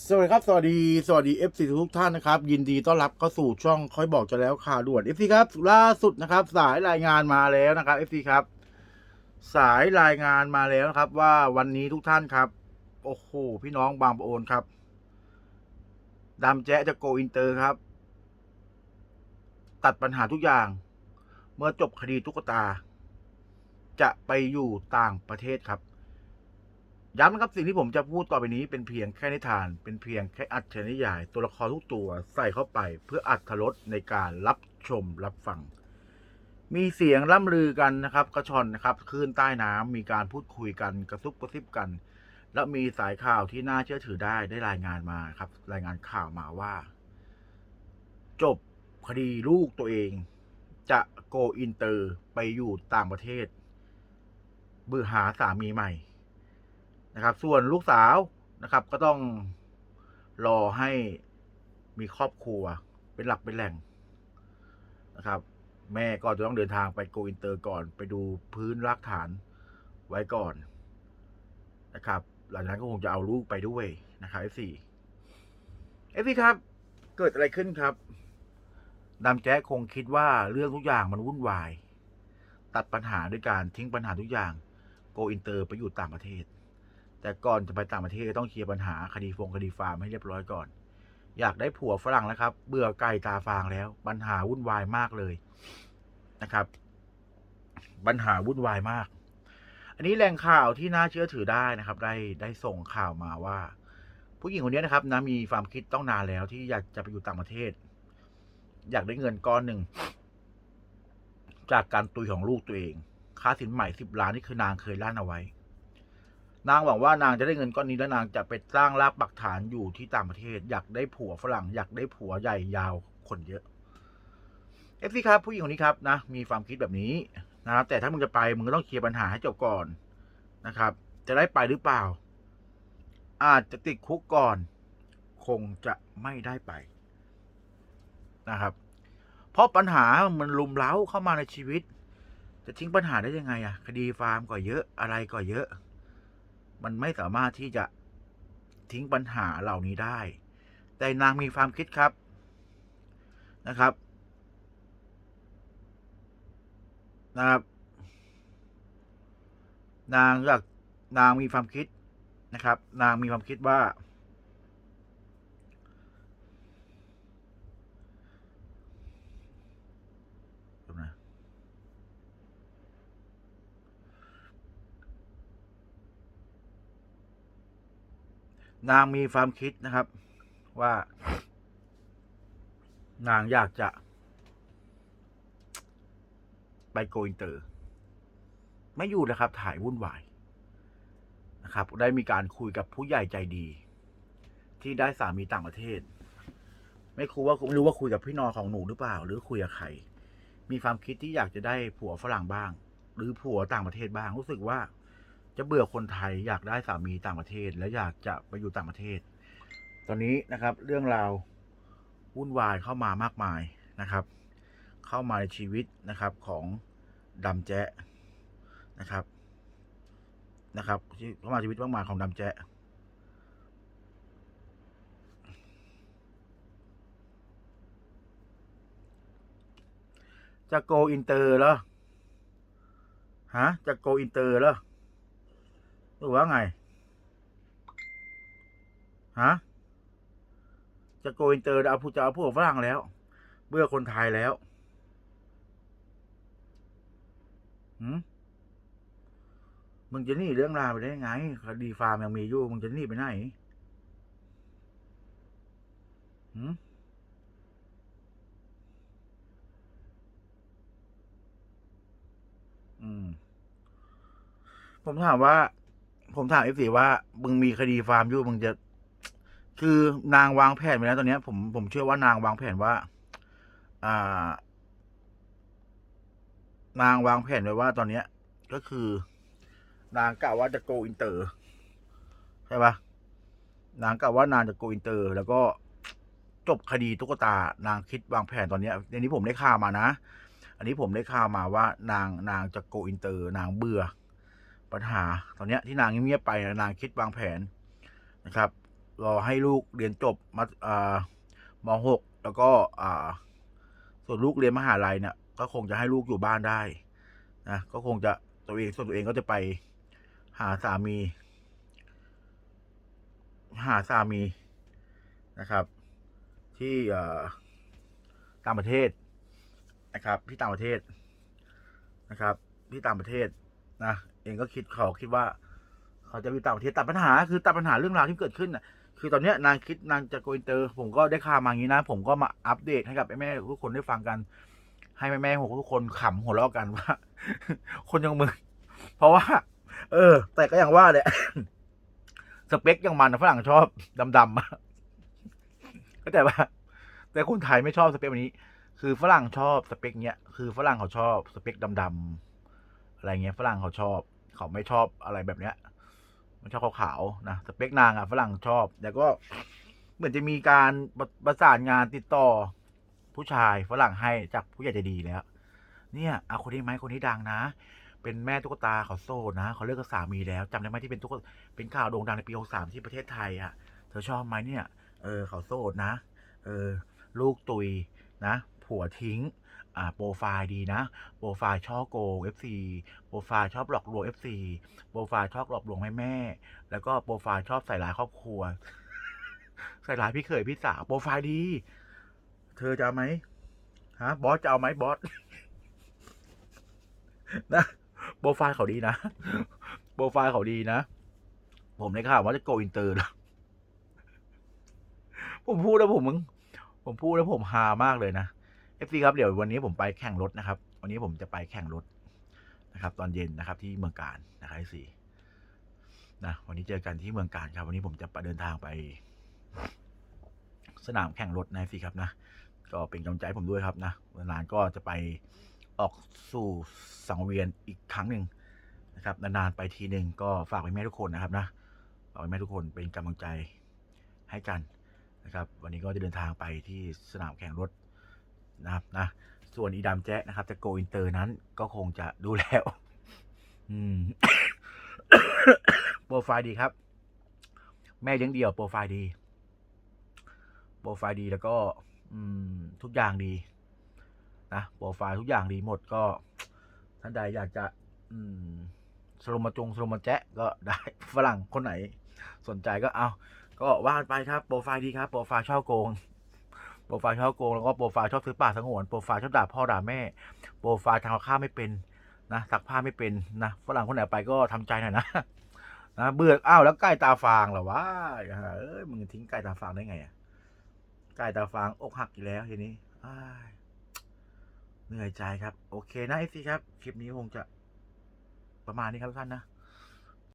สวัสดีครับ สวัสดี สวัสดี FC ทุกท่านนะครับ ยินดีต้อนรับเข้าสู่ช่องค่อยบอกจะแล้วข่าวด่วน FC ครับ ล่าสุดนะครับ สายรายงานมาแล้วนะครับ FC ครับ สายรายงานมาแล้วนะครับ ว่าวันนี้ทุกท่านครับ โอ้โห พี่น้องบางประโอนครับดำแจ๊จะโกอินเตอร์ครับ ตัดปัญหาทุกอย่าง เมื่อจบคดีตุ๊กตา จะไปอยู่ต่างประเทศครับ ย้ำนะครับสิ่งที่ผมจะพูดต่อไปนี้เป็นเพียงแค่นิทาน เป็นเพียงแค่อัดเฉนิยาย ตัวละครทุกตัวใส่เข้าไปเพื่ออัดรสในการรับชมรับฟัง มีเสียงล่ำลือกันนะครับ กระชอนนะครับคลื่นใต้น้ำมีการพูดคุยกันกระซุบกระซิบกัน และมีสายข่าวที่น่าเชื่อถือได้ได้รายงานมาครับ รายงานข่าวมาว่า จบคดีลูกตัวเอง จะโกอินเตอร์ไปอยู่ต่างประเทศเบื่อหาสามีใหม่ นะครับ ส่วนลูกสาวนะครับ ก็ต้องรอให้มีครอบครัวเป็นหลักเป็นแหล่งนะครับ แม่ก็จะต้องเดินทางไปโกอินเตอร์ก่อน ไปดูพื้นรากฐานไว้ก่อนนะครับ หลังจากนั้นก็คงจะเอาลูกไปด้วยนะครับ F4 F4 ครับ เกิดอะไรขึ้นครับดำแจ๊คคงคิดว่าเรื่องทุกอย่างมันวุ่นวาย ตัดปัญหาด้วยการทิ้งปัญหาทุกอย่าง โกอินเตอร์ไปอยู่ต่างประเทศ แต่ก่อนจะไปต่างประเทศต้องเคลียร์ปัญหาคดีฟงคดีฟาร์มให้เรียบร้อยก่อน อยากได้ผัวฝรั่งแล้วครับ เบื่อไก่ตาฟางแล้ว ปัญหาวุ่นวายมากเลยนะครับ ปัญหาวุ่นวายมาก อันนี้แหล่งข่าวที่น่าเชื่อถือได้นะครับ ได้ได้ส่งข่าวมาว่า ผู้หญิงคนนี้นะครับนะมีความคิดต้องนานแล้วที่อยากจะไปอยู่ต่างประเทศ อยากได้เงินก้อนหนึ่งจากการตุยของลูกตัวเอง ค่าสินใหม่สิบล้านนี่คือนางเคยลั่นเอาไว้ นางหวังว่านางจะได้เงินก้อนนี้แล้วนางจะไปสร้างรากปักฐานอยู่ที่ต่างประเทศ อยากได้ผัวฝรั่ง อยากได้ผัวใหญ่ยาวคนเยอะเอฟซีครับผู้หญิงคนนี้ครับนะมีความคิดแบบนี้นะครับแต่ถ้ามึงจะไปมึงก็ต้องเคลียร์ปัญหาให้จบก่อนนะครับ จะได้ไปหรือเปล่า อาจจะติดคุกก่อน คงจะไม่ได้ไปนะครับ เพราะปัญหามันลุมเล้าเข้ามาในชีวิต จะทิ้งปัญหาได้ยังไงอะคดีฟาร์มก็เยอะอะไรก็เยอะ มันไม่สามารถที่จะทิ้งปัญหาเหล่านี้ได้ แต่นางมีความคิดครับนะครับ นะครับ นางอยากนางมีความคิดนะครับ นางมีความคิดว่า เดี๋ยวนะ นางมีความคิดนะครับ ว่า นางอยากจะ ไปโกอินเตอร์ ไม่อยู่นะครับ ถ่ายวุ่นวายนะครับ ได้มีการคุยกับผู้ใหญ่ใจดี ที่ได้สามีต่างประเทศ ไม่รู้ว่าไม่รู้ว่าคุยกับพี่นอของหนูหรือเปล่า หรือคุยกับใครมีความคิดที่อยากจะได้ผัวฝรั่งบ้าง หรือผัวต่างประเทศบ้างรู้สึกว่า จะเบื่อคนไทยอยากได้สามีต่างประเทศ และอยากจะไปอยู่ต่างประเทศ ตอนนี้นะครับ เรื่องราววุ่นวายเข้ามามากมายนะครับ เข้ามาในชีวิตนะครับของดำแจ๊ะนะครับนะครับเข้ามาชีวิตมากมายของดำแจ๊ะจะโกอินเตอร์เหรอ ฮะ จะโกอินเตอร์เหรอ หรือว่าไง ฮะ จะโกอินเตอร์เอาผู้จะเอาพวกฝรั่งแล้ว เบื่อคนไทยแล้วหืมมึงจะหนีเรื่องราวไปได้ไงคดีฟาร์มยังมีอยู่ มึงจะหนีไปไหนหืมอืม ผมถามว่า ผมถามเอฟซีว่ามึงมีคดีฟาร์มอยู่มึงจะ คือนางวางแผนไปแล้วตอนนี้ผมผมเชื่อว่านางวางแผนว่า อ่า นางวางแผนไว้ว่าตอนเนี้ย ก็คือ นางกะว่าจะโกอินเตอร์ใช่ปะนางกะว่านางจะโกอินเตอร์ แล้วก็จบคดีตุ๊กตา นางคิดวางแผนตอนเนี้ยในนี้ผมได้ข่าวมานะ อันนี้ผมได้ข่าวมาว่านางนางจะโกอินเตอร์ นางเบื่อ ปัญหาตอนนี้ที่นางเงียบไปนางคิดวางแผนนะครับรอให้ลูกเรียนจบมาอ่ามหกแล้วก็อ่า ส่วนลูกเรียนมหาลัยเนี่ยก็คงจะให้ลูกอยู่บ้านได้นะก็คงจะตัวเองส่วนตัวเองก็จะไปหาสามี หาสามีนะครับ ที่ต่างประเทศนะครับ ที่ต่างประเทศนะครับ ที่ต่างประเทศนะ เองก็คิดเขาคิดว่า เขาจะไปต่างประเทศตัดปัญหา คือตัดปัญหาเรื่องราวที่เกิดขึ้นน่ะ คือตอนเนี้ยนางคิดนางจะโกอินเตอร์ ผมก็ได้ข่าวมาอย่างนี้นะ ผมก็มาอัปเดตให้กับแม่ๆทุกคนได้ฟังกัน ให้แม่ๆทุกคนขำหัวเราะกันว่า คนอยังมึงเพราะว่า เออ แต่ก็อย่างว่าเนี่ยสเปคอย่างมันฝรั่งชอบดำๆก็แต่ว่า แต่คนไทยไม่ชอบสเปคแบบนี้ คือฝรั่งชอบสเปคเนี้ย คือฝรั่งเขาชอบสเปคดำๆอะไรเงี้ยฝรั่งเขาชอบ เขาไม่ชอบอะไรแบบเนี้ยมันชอบขาวๆนะสเปคนางอะฝรั่งชอบแต่ก็เหมือนจะมีการประสานงานติดต่อผู้ชายฝรั่งให้จากผู้ใหญ่ใจดีแล้ว เนี่ยเอาคนนี้ไหมคนนี้ดังนะ เป็นแม่ตุ๊กตาเขาโซ่นะเขาเลิกกับสามีแล้วจำได้ไหมที่เป็นตุ๊กเป็นข่าวโด่งดังในปี63ที่ประเทศไทยอะเธอชอบไหมเนี่ย เออเขาโสดนะ เออลูกตุยนะ ผัวทิ้ง อ่าโปรไฟล์ดีนะ โปรไฟล์ช่อโกง FC โปรไฟล์ชอบหลอกลวง FC โปรไฟล์ชอบหลอกลวงแม่แม่ๆแล้วก็โปรไฟล์ชอบใส่ร้ายครอบครัว ใส่ร้ายพี่เขยพี่สาว โปรไฟล์ดี เธอจะเอาไหมฮะบอสจะเอาไหมบอสนะโปรไฟล์เขาดีนะ โปรไฟล์เขาดีนะ ผมในข่าวว่าจะโกอินเตอร์นะผมพูดแล้วผมมึง ผมพูดแล้วผมฮามากเลยนะ อฟซีครับเดี๋ยววันนี้ผมไปแข่งรถนะครับ วันนี้ผมจะไปแข่งรถนะครับ ตอนเย็นนะครับที่เมืองการนะครับเอฟซีนะวันนี้เจอกันที่เมืองการครับ วันนี้ผมจะไปเดินทางไป สนามแข่งรถนะเอฟซีครับนะก็เป็นกำลังใจผมด้วยครับนะนานๆก็จะไปออกสู่สังเวียนอีกครั้งหนึ่งนะครับนานๆไปทีหนึ่งก็ฝากไว้แม่ทุกคนนะครับนะฝากไว้แม่ทุกคนเป็นกำลังใจให้กันนะครับ วันนี้ก็จะเดินทางไปที่สนามแข่งรถ นะครับนะส่วนอีดามแจ๊ะนะครับจะโกอินเตอร์นั้นก็คงจะดูแล้วอืมโปรไฟล์ดีครับ แม่เลี้ยงเดี่ยวโปรไฟล์ดี โปรไฟล์ดีแล้วก็ อืม ทุกอย่างดีนะโปรไฟล์ทุกอย่างดีหมดก็ท่านใดอยากจะ อืมสโลมาจงสโลมาแจ๊ะก็ได้ฝรั่งคนไหน สนใจก็เอา ก็ว่าไปครับ โปรไฟล์ดีครับ โปรไฟล์ช่อโกง โปรไฟล์ช่อโกงแล้วก็โปรไฟล์ชอบซื้อป่าสงวนโปรไฟล์ชอบด่าพ่อด่าแม่ โปรไฟล์ทำข้าวไม่เป็นนะซักผ้าไม่เป็นนะฝรั่งคนไหนไปก็ทำใจหน่อยนะนะเบื่ออ้าวแล้วไก่ตาฟางเหรอวะเอ้ยมึงทิ้งไก่ตาฟางได้ไงอะไก่ตาฟางอกหักอีกแล้วทีนี้อ้ายเหนื่อยใจครับ โอเคนะเอฟซีครับ คลิปนี้คงจะประมาณนี้ครับท่านนะ